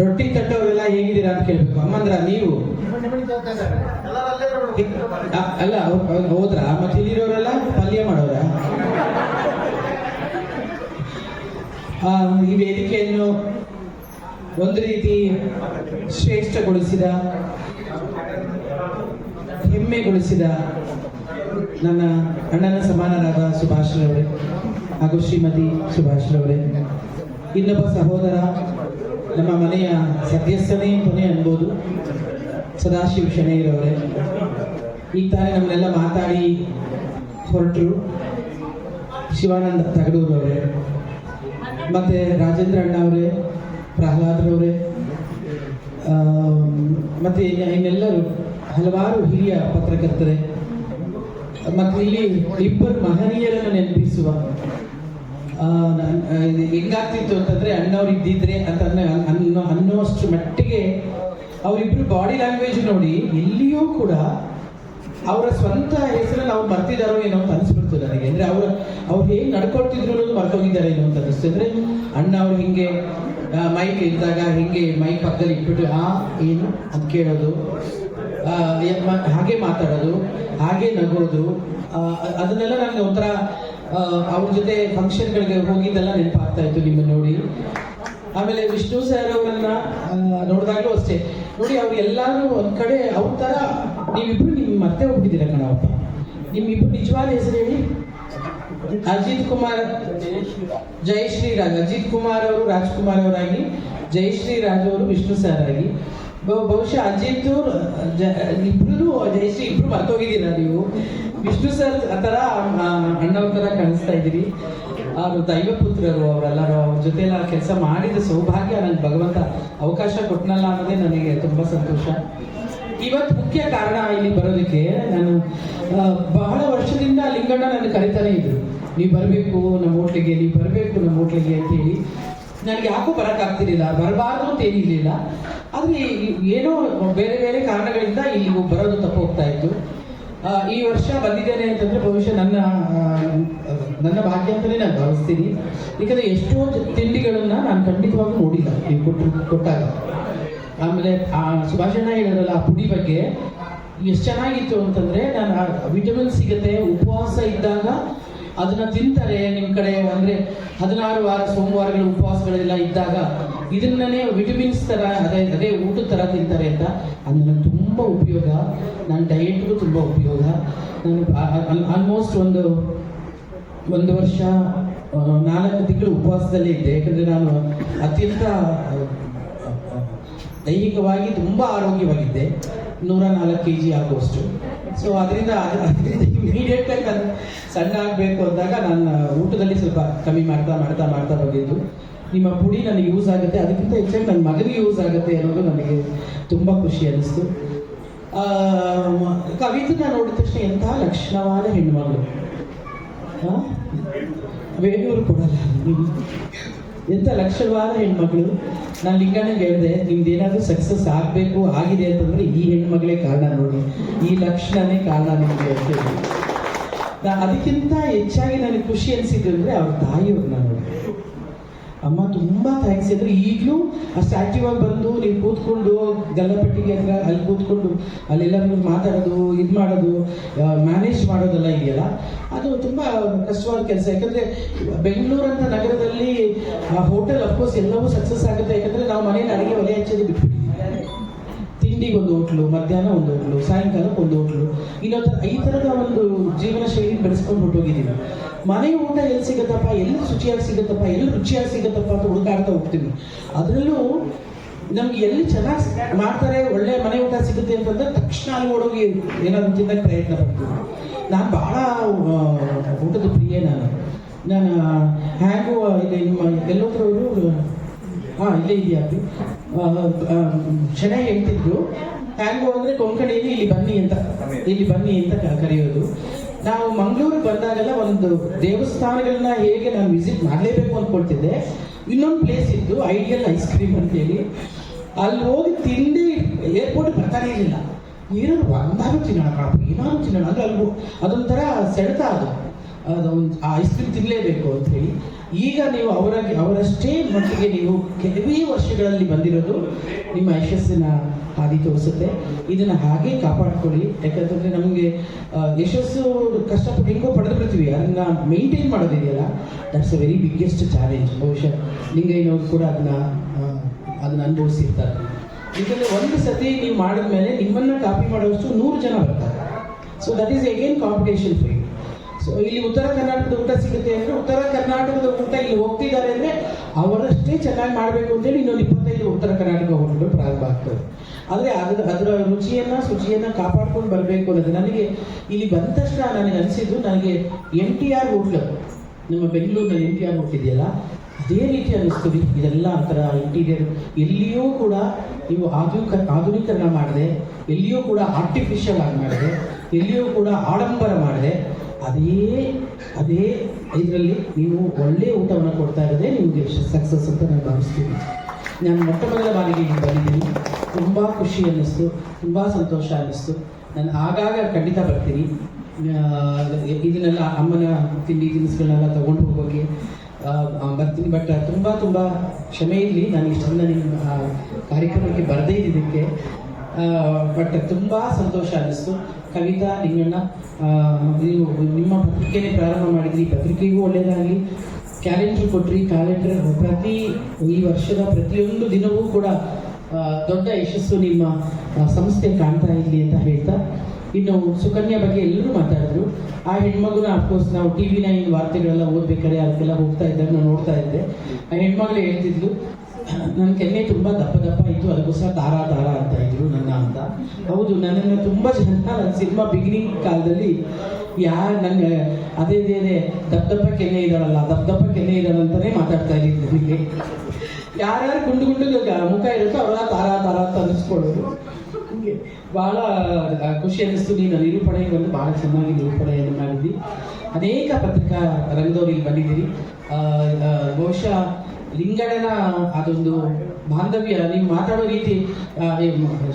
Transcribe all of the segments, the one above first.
ರೊಟ್ಟಿ ತಟ್ಟೋರೆಲ್ಲ ಹೇಗಿದ್ದೀರಾ ಅಂತ ಕೇಳ್ಬೇಕು. ಅಮ್ಮಂದ್ರ, ನೀವು? ಅಲ್ಲ ಹೋದ್ರ? ಮತ್ತೆ ಇಲ್ಲಿರೋರೆಲ್ಲ ಪಲ್ಯ ಮಾಡೋರ? ಈ ವೇದಿಕೆಯನ್ನು ಒಂದು ರೀತಿ ಶ್ರೇಷ್ಠಗೊಳಿಸಿದ, ಹೆಮ್ಮೆಗೊಳಿಸಿದ ನನ್ನ ಅಣ್ಣನ ಸಮಾನರಾದ ಸುಭಾಷ್ರವರೇ ಹಾಗೂ ಶ್ರೀಮತಿ ಸುಭಾಷ್ರವರೇ ಇನ್ನೊಬ್ಬ ಸಹೋದರ ನಮ್ಮ ಮನೆಯ ಸದಸ್ಯನೇ ಕೊನೆ ಅನ್ಬೋದು ಸದಾಶಿವ ಶೆಣೈರವರೇ ಈಗ ತಾನೇ ನಮ್ಮನ್ನೆಲ್ಲ ಮಾತಾಡಿ ಹೊರಟರು ಶಿವಾನಂದ ತಗಡೂರವರೇ, ಮತ್ತೆ ರಾಜೇಂದ್ರ ಅಣ್ಣ ಅವರೇ ಪ್ರಹ್ಲಾದ್ರವರೇ ಮತ್ತೆ ಇನ್ನ- ಇನ್ನೆಲ್ಲರೂ ಹಲವಾರು ಹಿರಿಯ ಪತ್ರಕರ್ತರೇ, ಮತ್ತು ಇಲ್ಲಿ ಇಬ್ಬರು ಮಹನೀಯರನ್ನು ನೆನಪಿಸುವ ಹೆಂಗಾಗ್ತಿತ್ತು ಅಂತಂದ್ರೆ ಅಣ್ಣವ್ರು ಇದ್ದಿದ್ರೆ ಅಂತಂದ್ರೆ ಅನ್ನೋ ಅನ್ನೋ ಅನ್ನೋಷ್ಟು ಮಟ್ಟಿಗೆ ಅವರಿಬ್ರು ಬಾಡಿ ಲ್ಯಾಂಗ್ವೇಜ್ ನೋಡಿ ಎಲ್ಲಿಯೂ ಕೂಡ ಅವರ ಸ್ವಂತ ಹೆಸರಲ್ಲಿ ಅವ್ರು ಮರ್ತಿದಾರೋ ಏನೋ ಅಂತ ಅನಿಸ್ಬಿಡ್ತು ನನಗೆ. ಅಂದ್ರೆ ಅವರು, ಅವ್ರು ಹೇಗೆ ನಡ್ಕೊಳ್ತಿದ್ರು ಅನ್ನೋದು ಮರ್ತೋಗಿದ್ದಾರೆ ಏನೋ ಅಂತ ಅನಿಸ್ತು. ಅಂದ್ರೆ ಅಣ್ಣ ಅವ್ರು ಹಿಂಗೆ ಮೈಕ್ ಇದ್ದಾಗ ಹಿಂಗೆ ಮೈಕ್ ಪಕ್ಕದಲ್ಲಿ ಇಟ್ಬಿಟ್ಟು, ಆ, ಏನು? ಅಂತ ಕೇಳೋದು. ಹಾಗೆ ಮಾತಾಡೋದು, ಹಾಗೆ ನಗೋದು. ಅದನ್ನೆಲ್ಲ ನನಗೆ ಒಂಥರ ಅವ್ರ ಜೊತೆ ಫಂಕ್ಷನ್ಗಳಿಗೆ ಹೋಗಿದ್ದೆಲ್ಲ ನೆನಪಾಗ್ತಾ ಇತ್ತು ನಿಮ್ಮ ನೋಡಿ. ಆಮೇಲೆ ವಿಷ್ಣು ಸರ್ ಅವರನ್ನ ನೋಡಿದಾಗಲೂ ಅಷ್ಟೇ. ನೋಡಿ, ಅವ್ರು ಎಲ್ಲಾರು ಒಂದ್ ಕಡೆ ಅವ್ರ ತರ, ನೀವಿಬ್ರು ನಿಮ್ ಮತ್ತೆ ಹೋಗ್ಬಿಟ್ಟಿದ್ದೀರ ಕಣಪ್ಪ. ನಿಮ್ಮಿಬ್ರು ನಿಜವಾದ ಹೆಸರು ಹೇಳಿ? ಅಜಿತ್ ಕುಮಾರ್ ಜಯಶ್ರೀ ರಾಜ್ ಅಜಿತ್ ಕುಮಾರ್ ಅವರು ರಾಜ್ಕುಮಾರ್ ಅವರಾಗಿ ಜಯಶ್ರೀ ರಾಜ್ ಅವರು ವಿಷ್ಣು ಸರ್ ಆಗಿ. ಬಹು- ಬಹುಶಃ ಅಜಿತ್ ಇಬ್ರು ಜಯಶ್ರೀ ಇಬ್ರು ಮರ್ತೋಗಿದ್ದೀರಾ ನೀವು? ವಿಷ್ಣು ಸರ್, ಆ ಥರ ಅಣ್ಣವ್ರ ಥರ ಕಾಣಿಸ್ತಾ ಇದ್ದೀರಿ. ಅವರು ದೈವಪುತ್ರರು ಅವರೆಲ್ಲರೂ ಅವ್ರ ಜೊತೆ ಎಲ್ಲ ಕೆಲಸ ಮಾಡಿದ ಸೌಭಾಗ್ಯ ನನಗೆ ಭಗವಂತ ಅವಕಾಶ ಕೊಟ್ಟನಲ್ಲ ಅನ್ನೋದೇ ನನಗೆ ತುಂಬ ಸಂತೋಷ. ಇವತ್ತು ಮುಖ್ಯ ಕಾರಣ ಇಲ್ಲಿ ಬರೋದಕ್ಕೆ ನಾನು ಬಹಳ ವರ್ಷದಿಂದ ಲಿಂಗಣ್ಣ ನನ್ನ ಕರಿತಾನೆ ಇದ್ರು. ನೀವು ಬರಬೇಕು, ನಮ್ಮ ಹೋಟ್ಲಿಗೆ ನೀವು ಬರಬೇಕು ನಮ್ಮ ಹೋಟ್ಲಿಗೆ ಅಂತ ಹೇಳಿ. ನನಗೆ ಯಾಕೋ ಬರೋಕ್ಕಾಗ್ತಿರ್ಲಿಲ್ಲ, ಬರಬಾರ್ದು ಅಂತ ಏನಿರಲಿಲ್ಲ ಆದರೆ ಏನೋ ಬೇರೆ ಬೇರೆ ಕಾರಣಗಳಿಂದ ಇಲ್ಲಿ ಬರೋದು ತಪ್ಪು ಹೋಗ್ತಾ ಇತ್ತು. ಈ ವರ್ಷ ಬಂದಿದ್ದೇನೆ ಅಂತಂದ್ರೆ ಬಹುಶಃ ನನ್ನ ನನ್ನ ಭಾಗ್ಯ ಅಂತಲೇ ನಾನು ಭಾವಿಸ್ತೀನಿ. ಯಾಕಂದ್ರೆ ಎಷ್ಟೋ ತಿಂಡಿಗಳನ್ನ ನಾನು ಖಂಡಿತವಾಗಿ ನೋಡಿಲ್ಲ, ನೀವು ಕೊಟ್ಟು ಕೊಟ್ಟಾಗ. ಆಮೇಲೆ, ಆ ಸುಭಾಷಣ್ಣ ಹೇಳಿದ್ರಲ್ಲ ಆ ಪುಡಿ ಬಗ್ಗೆ. ಎಷ್ಟು ಚೆನ್ನಾಗಿತ್ತು ಅಂತಂದ್ರೆ ನಾನು ವಿಟಮಿನ್ ಸಿಗುತ್ತೆ, ಉಪವಾಸ ಇದ್ದಾಗ ಅದನ್ನ ತಿಂತಾರೆ ನಿಮ್ಮ ಕಡೆ, ಅಂದ್ರೆ ಹದಿನಾರು ವಾರ, ಸೋಮವಾರಗಳು ಉಪವಾಸಗಳೆಲ್ಲ ಇದ್ದಾಗ. ಇದನ್ನೇ ವಿಟಮಿನ್ಸ್ ತರ, ಅದೇ ಅದೇ ಊಟದ ತರ ತಿಂತಾರೆ ಅಂತ. ಅದನ್ನ ನನಗೆ ತುಂಬ ಉಪಯೋಗ. ನನ್ನ ಡಯೆಟ್ಗೂ ತುಂಬ ಉಪಯೋಗ. ನಾನು ಆಲ್ಮೋಸ್ಟ್ ಒಂದು ಒಂದು ವರ್ಷ ನಾಲ್ಕು ತಿಂಗಳು ಉಪವಾಸದಲ್ಲೇ ಇದ್ದೆ. ಯಾಕಂದರೆ ನಾನು ಅತ್ಯಂತ ದೈಹಿಕವಾಗಿ ತುಂಬ ಆರೋಗ್ಯವಾಗಿದ್ದೆ. ನೂರ ನಾಲ್ಕು ಕೆ ಜಿ ಆಗುವಷ್ಟು ಸೊ ಅದರಿಂದ ಅದರಿಂದ ಇಮಿಡಿಯೇಟ್ ಆಗಿ ನಾನು ಸಣ್ಣ ಆಗಬೇಕು ಅಂದಾಗ ನಾನು ಊಟದಲ್ಲಿ ಸ್ವಲ್ಪ ಕಮ್ಮಿ ಮಾಡ್ತಾ ಮಾಡ್ತಾ ಮಾಡ್ತಾ ಬಂದಿದ್ದು. ನಿಮ್ಮ ಪುಡಿ ನನಗೆ ಯೂಸ್ ಆಗುತ್ತೆ. ಅದಕ್ಕಿಂತ ಹೆಚ್ಚಾಗಿ ನನ್ನ ಮಗನಿಗೆ ಯೂಸ್ ಆಗುತ್ತೆ ಅನ್ನೋದು ನನಗೆ ತುಂಬ ಖುಷಿ ಅನ್ನಿಸ್ತು. ಕವಿತನ ನೋಡಿದ ತಕ್ಷಣ ಎಂತಹ ಲಕ್ಷಣವಾದ ಹೆಣ್ಮಗಳು? ಬೇರೆಯವರು ಕೊಡಲ್ಲ. ಎಂಥ ಲಕ್ಷಣವಾದ ಹೆಣ್ಮಗಳು ನಾನು ಲಿಂಗಣ್ಣಗೆ ಹೇಳಿದೆ, ನಿಮ್ದೇನಾದ್ರೂ ಸಕ್ಸಸ್ ಆಗಬೇಕು, ಆಗಿದೆ ಅಂತಂದ್ರೆ ಈ ಹೆಣ್ಮಗಳೇ ಕಾರಣ ನೋಡಿ. ಈ ಲಕ್ಷಣನೇ ಕಾರಣ ನಿಮಗೆ ಅಂತ ಹೇಳಿ. ಅದಕ್ಕಿಂತ ಹೆಚ್ಚಾಗಿ ನನಗೆ ಖುಷಿ ಅನಿಸಿದ್ದು ಅಂದರೆ ಅವ್ರ ತಾಯಿಯವ್ರನ್ನ ನೋಡಿ. ಅಮ್ಮ, ತುಂಬ ಥ್ಯಾಂಕ್ಸ್ ಅಂದರೆ ಈಗಲೂ ಆ ಸ್ಟ್ಯಾಚ್ಯು ಆಗಿ ಬಂದು ನೀವು ಕೂತ್ಕೊಂಡು, ಗಲ್ಲಪಟ್ಟಿಗೆ ಹತ್ರ ಅಲ್ಲಿ ಕೂತ್ಕೊಂಡು, ಅಲ್ಲೆಲ್ಲ ಮಾತಾಡೋದು, ಇದು ಮಾಡೋದು ಮ್ಯಾನೇಜ್ ಮಾಡೋದೆಲ್ಲ ಇದೆಯಲ್ಲ? ಅದು ತುಂಬ ಕಷ್ಟವಾದ ಕೆಲಸ. ಯಾಕಂದರೆ ಬೆಂಗಳೂರಂಥ ನಗರದಲ್ಲಿ ಹೋಟೆಲ್ ಅಫ್ಕೋರ್ಸ್ ಎಲ್ಲವೂ ಸಕ್ಸಸ್ ಆಗುತ್ತೆ. ಯಾಕಂದರೆ ನಾವು ಮನೇಲಿ ಅಡುಗೆ, ಒಲೆ ಹಚ್ಚೋದು ಬಿಟ್ಬಿಟ್ಟಿದ್ದೀವಿ ತಿಂಡಿಗೆ ಒಂದು ಹೋಟ್ಲು ಮಧ್ಯಾಹ್ನ ಒಂದು ಹೋಟ್ಲು ಸಾಯಂಕಾಲಕ್ಕೆ ಒಂದು ಹೋಟ್ಲು. ಥರ ಈ ಥರದ ಒಂದು ಜೀವನ ಶೈಲಿ ಬೆಳೆಸ್ಕೊಂಡು ಹೋಗಿದ್ದೀವಿ ಮನೆ ಊಟ ಎಲ್ಲಿ ಸಿಗುತ್ತಪ್ಪ? ಎಲ್ಲಿ ಶುಚಿಯಾಗಿ ಸಿಗುತ್ತಪ್ಪ? ಎಲ್ಲಿ ರುಚಿಯಾಗಿ ಸಿಗುತ್ತಪ್ಪ ಅಂತ ಹುಡುಕಾಡ್ತಾ ಹೋಗ್ತೀವಿ. ಅದರಲ್ಲೂ ನಮ್ಗೆ ಎಲ್ಲಿ ಚೆನ್ನಾಗಿ ಮಾಡ್ತಾರೆ ಒಳ್ಳೆ ಮನೆ ಊಟ ಸಿಗುತ್ತೆ ಅಂತಂದ್ರೆ ತಕ್ಷಣ ಅಲ್ಲಿ ಓಡೋಗಿ ಏನಾದ್ರು ತಿನ್ನಕ್ಕೆ ಪ್ರಯತ್ನ ಪಡ್ತೀವಿ. ನಾನು ಆ, ಊಟದ ಪ್ರಿಯೇ ನಾನು. ನಾನು ಹ್ಯಾಂಗು ಇದೆ ನಿಮ್ಮ ಹಾಂ, ಇಲ್ಲೇ ಇದೆಯಾ ಅದು? ಚೆನ್ನಾಗಿ ಹೇಳ್ತಿದ್ರು. ಹ್ಯಾಂಗೋ ಅಂದರೆ ಕೊಂಕಣಿಯಲ್ಲಿ ಇಲ್ಲಿ ಬನ್ನಿ ಅಂತ. ಇಲ್ಲಿ ಬನ್ನಿ ಅಂತ ಕರೆಯೋದು. ನಾವು ಮಂಗಳೂರಿಗೆ ಬಂದಾಗೆಲ್ಲ ಒಂದು ದೇವಸ್ಥಾನಗಳನ್ನ ಹೇಗೆ ನಾನು ವಿಸಿಟ್ ಮಾಡಲೇಬೇಕು ಅಂದ್ಕೊಳ್ತಿದ್ದೆ ಇನ್ನೊಂದು ಪ್ಲೇಸ್ ಇತ್ತು ಐಡಿಯಲ್ ಐಸ್ ಕ್ರೀಮ್ ಅಂತೇಳಿ. ಅಲ್ಲಿ ಹೋಗಿ ತಿಂಡಿ ಏರ್ಪೋರ್ಟ್ ಬರ್ತಾನೆ ಇರಲಿಲ್ಲ. ಏನಾದ್ರು ಒಂದಾರು ತಿನ್ನೋಣ ಕಣಪ್ಪ, ಏನಾದ್ರು ತಿನ್ನೋಣ. ಅಂದ್ರೆ ಅಲ್ಲಿ ಅದೊಂಥರ ಸೆಳೆತ ಅದು ಅದೊಂದು ಆ ಐಸ್ ಕ್ರೀಮ್ ತಿನ್ನಲೇಬೇಕು ಅಂತ ಹೇಳಿ. ಈಗ ನೀವು ಅವರ ಅವರಷ್ಟೇ ಮಟ್ಟಿಗೆ ನೀವು ಕೆಲವೇ ವರ್ಷಗಳಲ್ಲಿ ಬಂದಿರೋದು ನಿಮ್ಮ ಯಶಸ್ಸಿನ ಹಾದಿ ತೋರಿಸುತ್ತೆ. ಇದನ್ನು ಹಾಗೆ ಕಾಪಾಡ್ಕೊಳ್ಳಿ. ಯಾಕಂತಂದರೆ ನಮಗೆ ಯಶಸ್ಸು ಕಷ್ಟಪಟ್ಟು ಹೆಂಗೋ ಪಡೆದು ಬಿಡ್ತೀವಿ ಅದನ್ನು maintain ಮಾಡೋದಿದೆಯಲ್ಲ that's a very biggest challenge ಬಹುಶಃ ಲಿಂಗಯ್ಯನವರು ಕೂಡ ಅದನ್ನ ಅದನ್ನ ಅನುಭವಿಸಿರ್ತಾರೆ. ಯಾಕಂದರೆ ಒಂದು ಸತಿ ನೀವು ಮಾಡಿದ್ಮೇಲೆ ನಿಮ್ಮನ್ನು ಕಾಪಿ ಮಾಡೋಷ್ಟು ನೂರು ಜನ ಬರ್ತಾರೆ. So that is again competition you so ಇಲ್ಲಿ ಉತ್ತರ ಕರ್ನಾಟಕದ ಊಟ ಸಿಗುತ್ತೆ ಅಂದರೆ ಉತ್ತರ ಕರ್ನಾಟಕದ ಊಟ ಇಲ್ಲಿ ಹೋಗ್ತಿದ್ದಾರೆ ಅಂದರೆ ಅವರಷ್ಟೇ ಚೆನ್ನಾಗಿ ಮಾಡಬೇಕು ಅಂತೇಳಿ ಇನ್ನೊಂದು ಇಪ್ಪತ್ತೈದು ಉತ್ತರ ಕರ್ನಾಟಕ ಹೋಟೆಲ್ ಪ್ರಾರಂಭ ಆಗ್ತದೆ. ಆದರೆ ಅದರ ಅದರ ರುಚಿಯನ್ನು, ಶುಚಿಯನ್ನು ಕಾಪಾಡ್ಕೊಂಡು ಬರಬೇಕು ಅನ್ನೋದು ನನಗೆ ಇಲ್ಲಿ ಬಂದ ತಕ್ಷಣ ನನಗೆ ಅನಿಸಿದ್ದು ನನಗೆ ಎಂ ಟಿ ಆರ್ ಹೋಟ್ಲು, ನಮ್ಮ ಬೆಂಗಳೂರಿನಲ್ಲಿ ಎಂ ಟಿ ಆರ್ ಹೋಟ್ಲ್ ಇದೆಯಲ್ಲ ಅದೇ ರೀತಿ ಅನಿಸ್ತದೆ ಇದೆಲ್ಲ ಒಂಥರ ಇಂಟೀರಿಯರ್, ಎಲ್ಲಿಯೂ ಕೂಡ ನೀವು ಆಧುನಿಕ, ಆಧುನೀಕರಣ ಮಾಡಿದೆ, ಎಲ್ಲಿಯೂ ಕೂಡ ಆರ್ಟಿಫಿಷಿಯಲ್ ಆಗಿ ಮಾಡಿದೆ, ಎಲ್ಲಿಯೂ ಕೂಡ ಆಡಂಬರ ಮಾಡಿದೆ ಅದೇ ಅದೇ ಇದರಲ್ಲಿ ನೀವು ಒಳ್ಳೆಯ ಊಟವನ್ನು ಕೊಡ್ತಾ ಇರೋದೇ ನಿಮಗೆ ಸಕ್ಸಸ್ ಅಂತ ನಾನು ಭಾವಿಸ್ತೀನಿ. ನಾನು ಮೊಟ್ಟ ಮೊದಲ ಬಾರಿಗೆ ಇಲ್ಲಿ ಬಂದಿದ್ದೀನಿ. ತುಂಬ ಖುಷಿ ಅನ್ನಿಸ್ತು, ತುಂಬ ಸಂತೋಷ ಅನ್ನಿಸ್ತು. ನಾನು ಆಗಾಗ ಖಂಡಿತ ಬರ್ತೀನಿ. ಇದನ್ನೆಲ್ಲ ಅಮ್ಮನ ತಿಂಡಿ ತಿನಿಸುಗಳನ್ನೆಲ್ಲ ತಗೊಂಡು ಹೋಗೋಕ್ಕೆ ಬರ್ತೀನಿ. ಬಟ್ ತುಂಬ ತುಂಬ ಕ್ಷಮೆ ಇರಲಿ ನಾನು ಇಷ್ಟೊಂದು ನಿಮ್ಮ ಕಾರ್ಯಕ್ರಮಕ್ಕೆ ಬರದೇ ಇದ್ದಿದ್ದಕ್ಕೆ. ಬಟ್ ತುಂಬ ಸಂತೋಷ ಅನ್ನಿಸ್ತು ಕವಿತಾ ನಿಮ್ಮನ್ನ ನೀವು ನಿಮ್ಮ ಪತ್ರಿಕೆನೇ ಪ್ರಾರಂಭ ಮಾಡಿದ್ರಿ. ಪತ್ರಿಕೆಗೂ ಒಳ್ಳೆಯದಾಗಲಿ ಕ್ಯಾಲೆಂಡರ್ ಕೊಟ್ರಿ ಕ್ಯಾಲೆಂಡರ್ ಪ್ರತಿ ಈ ವರ್ಷದ ಪ್ರತಿಯೊಂದು ದಿನವೂ ಕೂಡ ದೊಡ್ಡ ಯಶಸ್ಸು ನಿಮ್ಮ ಸಂಸ್ಥೆ ಕಾಣ್ತಾ ಇರಲಿ ಅಂತ ಹೇಳ್ತಾ. ಇನ್ನು ಸುಕನ್ಯಾ ಬಗ್ಗೆ ಎಲ್ಲರೂ ಮಾತಾಡಿದ್ರು. ಆ ಹೆಣ್ಮಗುನ ಅಫ್ಕೋರ್ಸ್ ನಾವು ಟಿ ವಿ ನೈನ್ ವಾರ್ತೆಗಳೆಲ್ಲ ಓದ್ಬೇಕಾದ್ರೆ ಅದಕ್ಕೆಲ್ಲ ಹೋಗ್ತಾ ಇದ್ದಾಗ ನಾನು ನೋಡ್ತಾ ಇದ್ದೆ. ಆ ಹೆಣ್ಮಗಳು ಹೇಳ್ತಿದ್ಲು ನನ್ನ ಕೆನ್ನೆ ತುಂಬ ದಪ್ಪ ದಪ್ಪ ಇತ್ತು, ಅದಕ್ಕೋಸ್ಕರ ತಾರಾ ತಾರ ಅಂತ ಇದ್ರು ನನ್ನ ಅಂತ. ಹೌದು, ನನ್ನನ್ನು ತುಂಬ ಜನ ನನ್ನ ಸಿನಿಮಾ ಬಿಗಿನಿಂಗ್ ಕಾಲದಲ್ಲಿ ಯಾರು ನನಗೆ ಅದೇ ಅದೇ ದಪ್ಪ ದಪ್ಪ ಕೆನ್ನೆ ಇದ್ದಾಳಲ್ಲ ದಪ್ಪ ದಪ್ಪ ಕೆನ್ನೆ ಇದ್ದಾಳಂತಲೇ ಮಾತಾಡ್ತಾ ಇದ್ದೀನಿ ನನಗೆ. ಯಾರ್ಯಾರು ಗುಂಡು ಗುಂಡು ಮುಖ ಇರುತ್ತೋ ಅವರ ತಾರ ತಾರ ಅಂತ ಅನ್ನಿಸ್ಕೊಳ್ಳೋದು. ಹೀಗೆ. ಭಾಳ ಖುಷಿ ಅನ್ನಿಸ್ತು. ನೀನು ನಿರೂಪಣೆಗೆ ಬಂದು ಭಾಳ ಚೆನ್ನಾಗಿ ನಿರೂಪಣೆಯನ್ನು ಮಾಡಿದ್ದಿ ಅನೇಕ ಪತ್ರಿಕಾ ರಂಗದವ್ರು ಇಲ್ಲಿ ಬಂದಿದ್ದೀರಿ. ಬಹುಶಃ ಲಿಂಗಡನ ಅದೊಂದು ಬಾಂಧವ್ಯ. ನೀವು ಮಾತಾಡೋ ರೀತಿ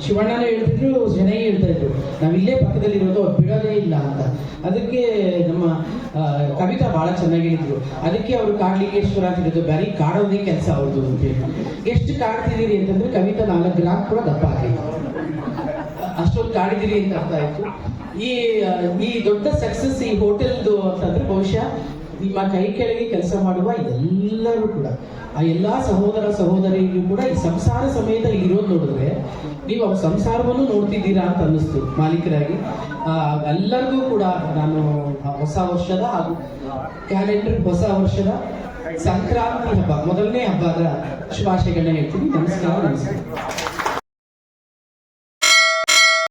ಶಿವಣ್ಣನ ಹೇಳ್ತಿದ್ರು ಜನೇ ಹೇಳ್ತಾ ಇದ್ರು. ನಾವಿಲ್ಲೇ ಪಕ್ಕದಲ್ಲಿರೋದು, ಅವ್ರು ಬಿಡೋದೇ ಇಲ್ಲ ಅಂತ. ಅದಕ್ಕೆ ನಮ್ಮ ಕವಿತಾ ಭಾಳ ಚೆನ್ನಾಗಿ ಹೇಳಿದ್ರು ಅದಕ್ಕೆ ಅವರು ಕಾಡ್ಲಿಂಗೇಶ್ವರ ಅಂತ ಹೇಳಿದ್ರು, ಬರೀ ಕಾಡೋದೇ ಕೆಲಸ ಅವ್ರದ್ದು ಅಂತ ಹೇಳಿ. ಎಷ್ಟು ಕಾಡ್ತಿದ್ದೀರಿ ಅಂತಂದ್ರೆ ಕವಿತಾ ನಾಲ್ಕು ಗ್ರಾಮ್ ಕೂಡ ದಪ್ಪ ಆಗಿಲ್ಲ. ಅಷ್ಟೊಂದು ಕಾಡಿದಿರಿ ಅಂತ ಅರ್ಥ ಆಯ್ತು. ಈ ಈ ದೊಡ್ಡ ಸಕ್ಸಸ್ ಈ ಹೋಟೆಲ್ದು ಅಂತಂದ್ರೆ ಬಹುಶಃ ನಿಮ್ಮ ಕೈ ಕೆಳಗೆ ಕೆಲಸ ಮಾಡುವ ಎಲ್ಲರೂ ಕೂಡ, ಆ ಎಲ್ಲ ಸಹೋದರ ಸಹೋದರಿಗೂ ಕೂಡ ಈ ಸಂಸಾರ ಸಮೇತ ಇರೋದು ನೋಡಿದ್ರೆ ನೀವು ಸಂಸಾರವನ್ನು ನೋಡ್ತಿದ್ದೀರಾ ಅಂತ ಅನ್ನಿಸ್ತು ಮಾಲೀಕರಾಗಿ. ಎಲ್ಲರಿಗೂ ಕೂಡ ನಾನು ಹೊಸ ವರ್ಷದ ಹಾಗೂ ಕ್ಯಾಲೆಂಡರ್ ಹೊಸ ವರ್ಷದ ಸಂಕ್ರಾಂತಿ ಹಬ್ಬ, ಮೊದಲನೇ ಹಬ್ಬದ ಶುಭಾಶಯಗಳನ್ನ ಹೇಳ್ತೀನಿ. ನಮಸ್ಕಾರ ನಮಸ್ಕಾರ.